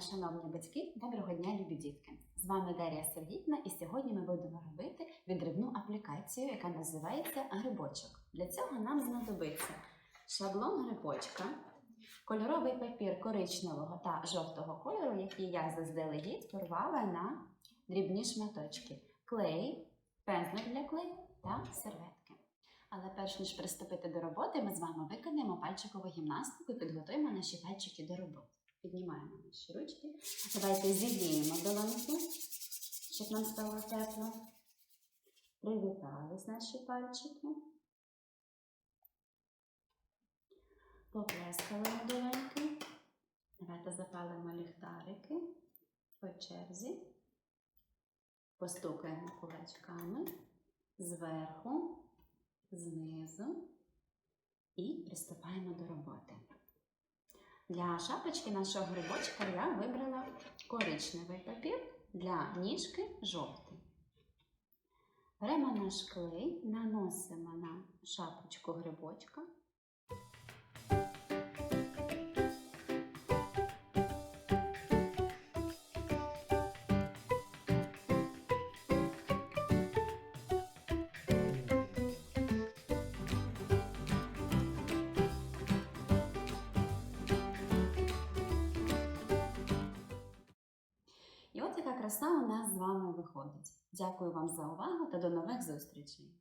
Шановні батьки, доброго дня, любі дітки. З вами Дар'я Сергійна, і сьогодні ми будемо робити відривну аплікацію, яка називається грибочок. Для цього нам знадобиться шаблон грибочка, кольоровий папір коричневого та жовтого кольору, який я заздалегідь порвала на дрібні шматочки, клей, пензлик для клею та серветки. Але перш ніж приступити до роботи, ми з вами виконаємо пальчикову гімнастику і підготуємо наші пальчики до роботи. Піднімаємо наші ручки. Давайте зігріємо долоньки, щоб нам стало тепло. Привітались наші пальчики. Поплескали на долоньки. Давайте запалимо ліхтарики по черзі. Постукаємо кулачками зверху, знизу і приступаємо до роботи. Для шапочки нашого грибочка я вибрала коричневий папір, для ніжки жовтий. Беремо наш клей, наносимо на шапочку грибочка. Яка краса у нас з вами виходить. Дякую вам за увагу та до нових зустрічей!